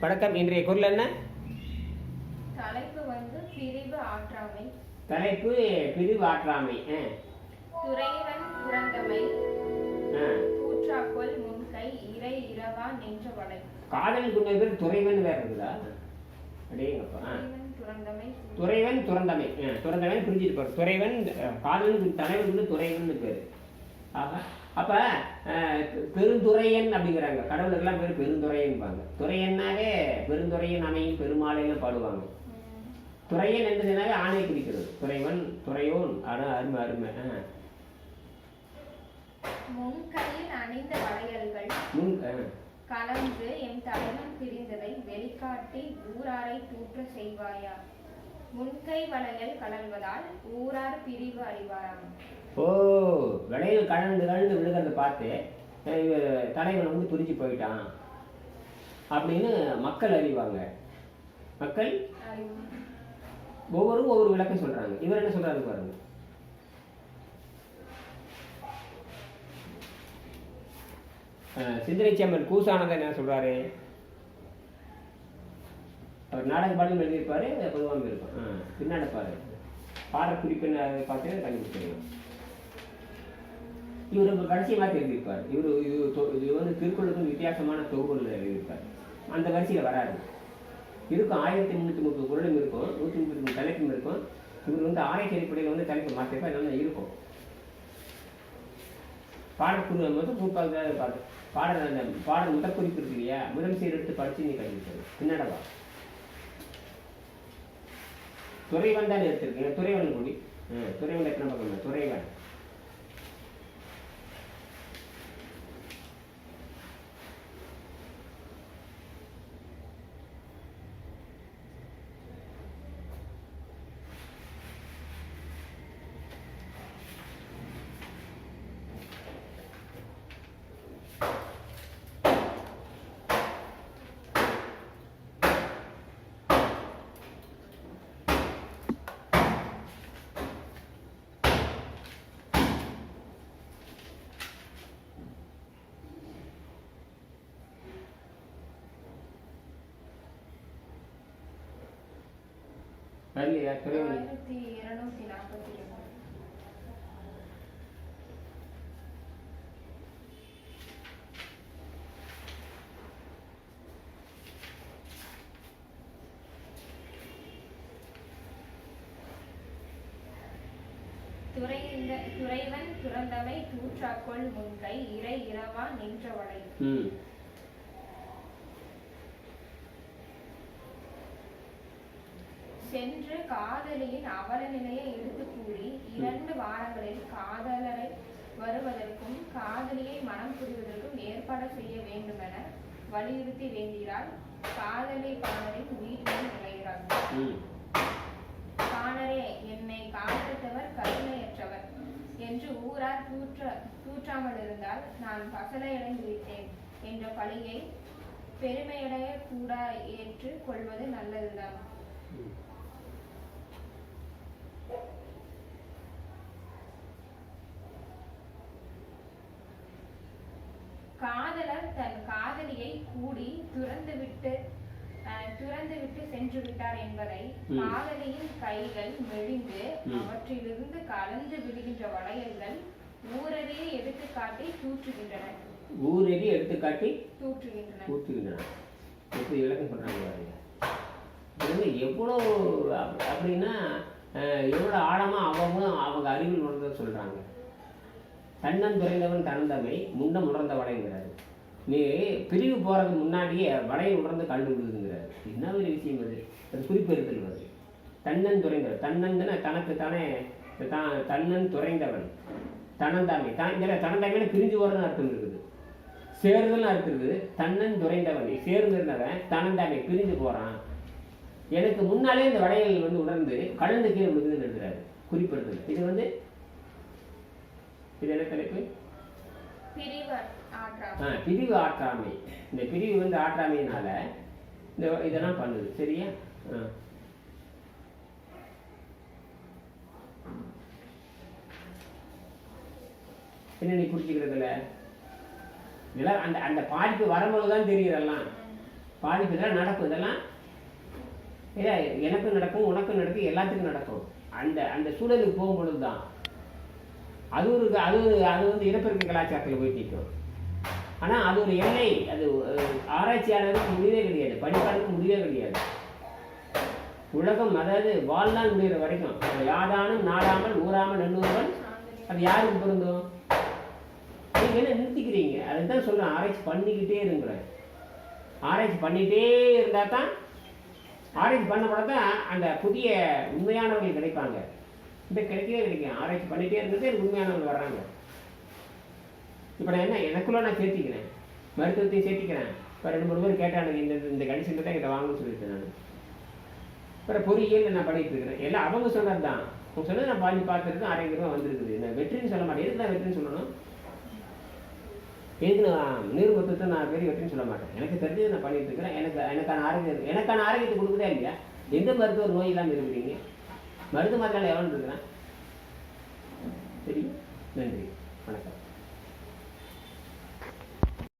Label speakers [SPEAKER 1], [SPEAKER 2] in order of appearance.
[SPEAKER 1] வணக்கம். இன்றைய குரல் என்ன?
[SPEAKER 2] தலைப்பு வந்து பிரிவு ஆற்றாமை.
[SPEAKER 1] தலைப்பு பிரிவு ஆற்றாமை.
[SPEAKER 2] துறைவன் புறந்தமை. கூற்றாக்கொள் முன்கை இறை இரவா நின்ற வளை
[SPEAKER 1] காதலுக்கு இன்னொரு பேர் துறைவன் வேற இருக்குதா? அடேங்கப்பா ஆ.
[SPEAKER 2] துறைவன்
[SPEAKER 1] துறைவன் துறந்தமை. துறந்தவன் புரிஞ்சிருப்பார் துறைவன் அஹ், காதலுக்கு தலைவனுக்கு துறைவன் பேர். ஆக. அப்ப அஹ், பெருந்துரையன் அப்படிங்கிறாங்க. கடவுளுக்கெல்லாம் பேர் பெருந்துரையன்பாங்க. துறையன்னாவே பெருந்துரையன் அமையும் பெருமாளைன்னு பாடுவாங்க. துறையன் என்பதுனாவே ஆணை குறிக்கிறது துறைவன் துறையோன் அட அருமை அருமை.
[SPEAKER 2] முன்கையில் அணிந்த வளையல்கள்
[SPEAKER 1] முன்.
[SPEAKER 2] கலந்து எம் தலைவன் பிரிந்ததை வெளிக்காட்டி ஊராரை தூற்ற செய்வாயா? முன்கை வளையல் கலல்வதால் ஊரார் பிரிவு அறிவாராம்.
[SPEAKER 1] ஓ விளையில் கலந்து கலந்து விழுகிறத பார்த்து இவர் தலைவன் வந்து பிரிஞ்சு போயிட்டான் அப்படின்னு மக்கள் அறிவாங்க. மக்கள் ஒவ்வொரு ஒவ்வொரு விளக்கம் சொல்றாங்க. இவர் என்ன சொல்றாரு பாருங்க. சிந்தனை சேம்பன் கூசானந்தன் என்ன சொல்றாரு? அவர் நாடக பாடலும் எழுதியிருப்பாரு பொதுவாக இருக்கும் ஆ, பின்னாடி பாரு. பாடுற குறிப்பின் பார்த்தீங்கன்னா கண்டுபிடிச்சிருக்கலாம். இவர் இப்போ கடைசி மாற்றி எழுதியிருப்பார் இவர் இது வந்து திருக்குறளுக்கும் வித்தியாசமான தொகுப்புகள் எழுதியிருப்பார். அந்த வரிசையில் வராது இருக்கும் ஆயிரத்தி முந்நூற்றி முப்பது குரலும் இருக்கும் நூற்றி முப்பத்தி மூணு தலைப்பும் இருக்கும். இவர் வந்து ஆயிரத்தி அடிப்படையில் வந்து தலைப்பு மாற்றிருப்பா இதெல்லாம் இருக்கும். பாடக்குழு மட்டும் கூப்பாக பார்த்து பாடல் அந்த பாடல் முதல் குறிப்பு இருக்கு இல்லையா? முதல் சீர் எடுத்து படித்து நீ கண்டிப்பாரு என்னடவா துறைவன் தான் எடுத்திருக்கீங்க. துறைவன் கூடி. துறைவன் எத்தனை பக்கம் துறைவன். வரலையா துறைவன்
[SPEAKER 2] துறைந்த துறைவன் துறந்தமை தூற்றாக்கொள் முன்கை இறை இரவா நின்ற வளை
[SPEAKER 1] ம்.
[SPEAKER 2] சென்று காதலியின் அவல நிலையை எடுத்து கூறி இரண்டு வாரங்களில் காதலரை வருவதற்கும் காதலியை மனம் புரிவதற்கும் ஏற்பாடு செய்ய வேண்டுமென வலியுறுத்தி வேண்டினார். காதலி பாணரின் வீட்டில் நுழைகிறார்
[SPEAKER 1] ம்
[SPEAKER 2] பாணரே என்னை காதலித்தவர் கருணையற்றவர் என்று ஊரார் தூற்ற தூற்றாமல் இருந்தால் நான் பசலையடைந்து விட்டேன் என்ற பழியை பெருமையடைய கூட ஏற்று கொள்வது நல்லதுதான். காதலர் தன் காதலியை கூடி துறந்துவிட்டு அஹ், துறந்துவிட்டு சென்று விட்டார் என்பதை. காதலியின் கைகள் மெலிந்து
[SPEAKER 1] ம்.
[SPEAKER 2] அவற்றிலிருந்து கலந்து விழுகின்ற வளையல்கள் ஊரவே எடுத்துக்காட்டி தூற்றுகின்றன.
[SPEAKER 1] ஊரெறி எடுத்துக்காட்டி
[SPEAKER 2] தூற்றுகின்றன.
[SPEAKER 1] ஊற்றுகின்றன எப்படி விளக்கம் சொல்றாங்க பாருங்க. வந்து எவ்வளோ அப்- அப்படின்னா எவ்வளோ ஆழமா அவங்க அவங்க அறிவில் உணர்ந்ததை சொல்றாங்க. தன்னன் துறைந்தவன் தனந்தமை முன்னம் உணர்ந்த வடைங்கிறாரு. நீ பிரிவு போறதுக்கு முன்னாடியே வடையை உணர்ந்து கண்டு விடுதுங்கிறாரு. என்ன ஒரு விஷயம் அது? அது குறிப்பெடுத்தல் வருது தன்னன் துறைந்தவன் தன்னந்தன தனக்கு தானே தான் தன்னன் துறைந்தவன். தனந்தாமை தான் இதில் தனந்தாமையில பிரிஞ்சு போறதுன்னு அர்த்தம் இருக்குது. சேர்தல்னு அர்த்தம் இருக்குது. தன்னன் துறைந்தவன். சேர்ந்திருந்தவன் தனந்தாமை பிரிஞ்சு போறான். எனக்கு முன்னாலே இந்த வடைகள் வந்து உணர்ந்து கலந்து கீழே விழுதுன்னு எழுதுறாரு. குறிப்பிடுதல் இது வந்து இது என்ன தலைப்பு?
[SPEAKER 2] பிரிவு ஆற்றா
[SPEAKER 1] ஆ, பிரிவு ஆற்றாமை. இந்த பிரிவு வந்து ஆற்றாமையினால இந்த இதெல்லாம் பண்ணுது. சரியா? ஆ. என்ன நீ இதெல்லாம் அந்த அந்த பாதிப்பு வரும்போது தான் தெரியுதெல்லாம் பாதிப்பு இதெல்லாம் நடக்கும் இதெல்லாம் இல்லை எனக்கும் நடக்கும் உனக்கும் நடக்கும் எல்லாத்துக்கும் நடக்கும். அந்த அந்த சூழலுக்கு போகும்பொழுது தான் அது ஒரு அது அது வந்து இனப்பெருக்க கலாச்சாரத்தில் போய் நிற்கும். ஆனால் அது ஒரு எல்லை அது ஆராய்ச்சியாளருக்கு முடிவே கிடையாது படிப்பாளருக்கு முடிவே கிடையாது. உலகம் அதாவது வாழ்நாள் முடிகிற வரைக்கும் யாதானும் நாடாமல் ஊறாமல் நல்லூர்கள் அது யாருக்கு பொருந்தும்? நீங்க என்ன நிறுத்திக்கிறீங்க. அதுதான் சொல்லுவேன் ஆராய்ச்சி பண்ணிக்கிட்டே இருங்கிறேன் ஆராய்ச்சி பண்ணிகிட்டே இருந்தால் தான் ஆராய்ச்சி பண்ணப்பட தான் அந்த புதிய உண்மையானவர்கள் கிடைப்பாங்க. இந்த கிடைக்கவே கிடைக்கும். ஆராய்ச்சி பண்ணிகிட்டே இருந்தது எனக்கு உண்மையானவங்க வர்றாங்க. இப்போ நான் என்ன எனக்குள்ளே நான் சேர்த்திக்கிறேன். மருத்துவத்தையும் சேர்த்திக்கிறேன். இப்போ ரெண்டு மூணு பேர் கேட்டானுங்க இந்த இந்த கண்டிஷன் தான் இதை வாங்கணும்னு சொல்லியிருக்கேன் நான். அப்புறம் பொறியியல் நான் பண்ணிட்டு இருக்கிறேன். எல்லாம் அவங்க சொன்னது தான் அவங்க சொன்னது நான் பாதி பார்த்துருக்கு ஆரோக்கியமாக வந்திருக்குது. நான் வெற்றின்னு சொல்ல மாட்டேன். எதுக்கு நான் வெற்றின்னு சொல்லணும்? எதுக்கு நான் நீர் மொத்தத்தை நான் பெரிய வெற்றின்னு சொல்ல மாட்டேன். எனக்கு தெரிஞ்சதை நான் பண்ணிட்டு இருக்கிறேன். எனக்கு எனக்கான ஆரோக்கியம் எனக்கான ஆரோக்கியத்தை கொடுக்குதா இல்லையா? எந்த மருத்துவர் நோய் இல்லாமல் இருக்கிறீங்க மருந்து மாத்திரை எவ்வளோன்னு இருக்கிறேன்? சரி நன்றி. வணக்கம்.